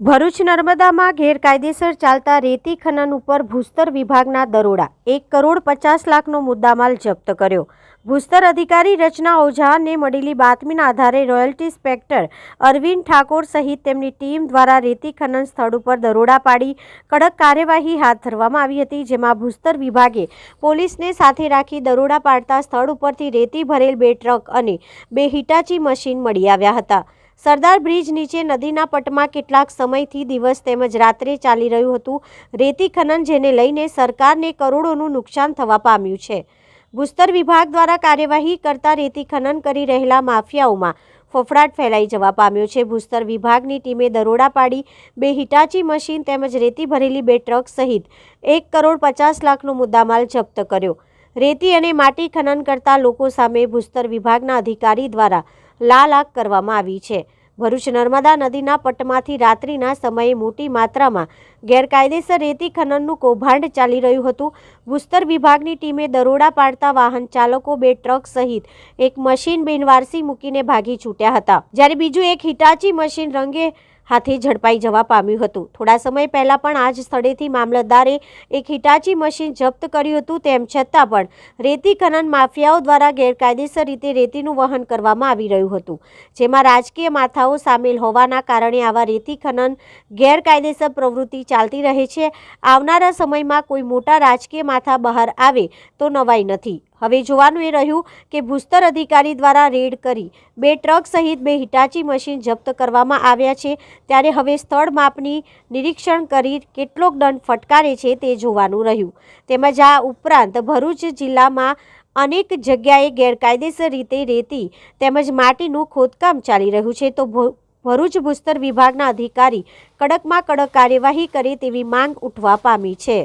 ભરૂચ નર્મદામાં ગેરકાયદેસર ચાલતા રેતી ખનન ઉપર ભૂસ્તર વિભાગના દરોડા. એક કરોડ પચાસ લાખનો મુદ્દામાલ જપ્ત કર્યો. ભૂસ્તર અધિકારી રચના ઓઝાને મળેલી બાતમીના આધારે રોયલ્ટી ઇન્સ્પેક્ટર અરવિંદ ઠાકોર સહિત તેમની ટીમ દ્વારા રેતી ખનન સ્થળ ઉપર દરોડા પાડી કડક કાર્યવાહી હાથ ધરવામાં આવી હતી, જેમાં ભૂસ્તર વિભાગે પોલીસને સાથે રાખી દરોડા પાડતા સ્થળ ઉપરથી રેતી ભરેલ બે ટ્રક અને બે હિટાચી મશીન મળી આવ્યા હતા. સરદાર બ્રિજ નીચે નદીના પટમાં કેટલાક સમયથી દિવસ તેમજ રાત્રે ચાલી રહ્યું હતું. રેતી ખનન જેને લઈને સરકારને કરોડોનું નુકસાન થવા પામ્યું છે. ભૂસ્તર વિભાગ દ્વારા કાર્યવાહી કરતા રેતી ખનન કરી રહેલા માફિયાઓમાં ફફડાટ ફેલાઈ જવા પામ્યો છે. ભૂસ્તર વિભાગની ટીમે દરોડા પાડી બે હિટાચી મશીન તેમજ રેતી ભરેલી બે ટ્રક સહિત એક કરોડ પચાસ લાખનો મુદ્દામાલ જપ્ત કર્યો. રેતી અને માટી ખનન કરતા લોકો સામે ભૂસ્તર વિભાગના અધિકારી દ્વારા લાલ આગ કરવામાં આવી છે. ભરૂચ નર્મદા નદીના પટમાંથી રાત્રિના સમયે મોટી માત્રામાં ગેરકાયદેસર રેતી ખનનનું કૌભાંડ ચાલી રહ્યું હતું. ભૂસ્તર વિભાગની ટીમે દરોડા પાડતા વાહન ચાલકો, બે ટ્રક સહિત એક મશીન બિનવારસી મૂકીને ભાગી છૂટ્યા હતા. જ્યારે બીજું એક હિટાચી મશીન રંગે હાથે ઝડપાઈ જવા પામ્યું હતું. થોડા સમય પહેલાં પણ આ જ સ્થળેથી મામલતદારે એક હિટાચી મશીન જપ્ત કર્યું હતું, તેમ છતાં પણ રેતી ખનન માફિયાઓ દ્વારા ગેરકાયદેસર રીતે રેતીનું વહન કરવામાં આવી રહ્યું હતું. જેમાં રાજકીય માથાઓ સામેલ હોવાના કારણે આવા રેતી ખનન ગેરકાયદેસર પ્રવૃત્તિ ચાલતી રહે છે. આવનારા સમયમાં કોઈ મોટા રાજકીય માથા બહાર આવે તો નવાઈ નથી. હવે જોવાનું એ રહ્યું કે ભૂસ્તર અધિકારી દ્વારા રેડ કરી બે ટ્રક સહિત બે હિટાચી મશીન જપ્ત કરવામાં આવ્યા છે. ત્યારે હવે સ્થળ માપની નિરીક્ષણ કરી કેટલોક દંડ ફટકારે છે તે જોવાનું રહ્યું. તેમજ આ ઉપરાંત ભરૂચ જિલ્લામાં અનેક જગ્યાએ ગેરકાયદેસર રીતે રેતી તેમજ માટીનું ખોદકામ ચાલી રહ્યું છે. તો ભરૂચ ભૂસ્તર વિભાગના અધિકારી કડકમાં કડક કાર્યવાહી કરે તેવી માંગ ઉઠવા પામી છે.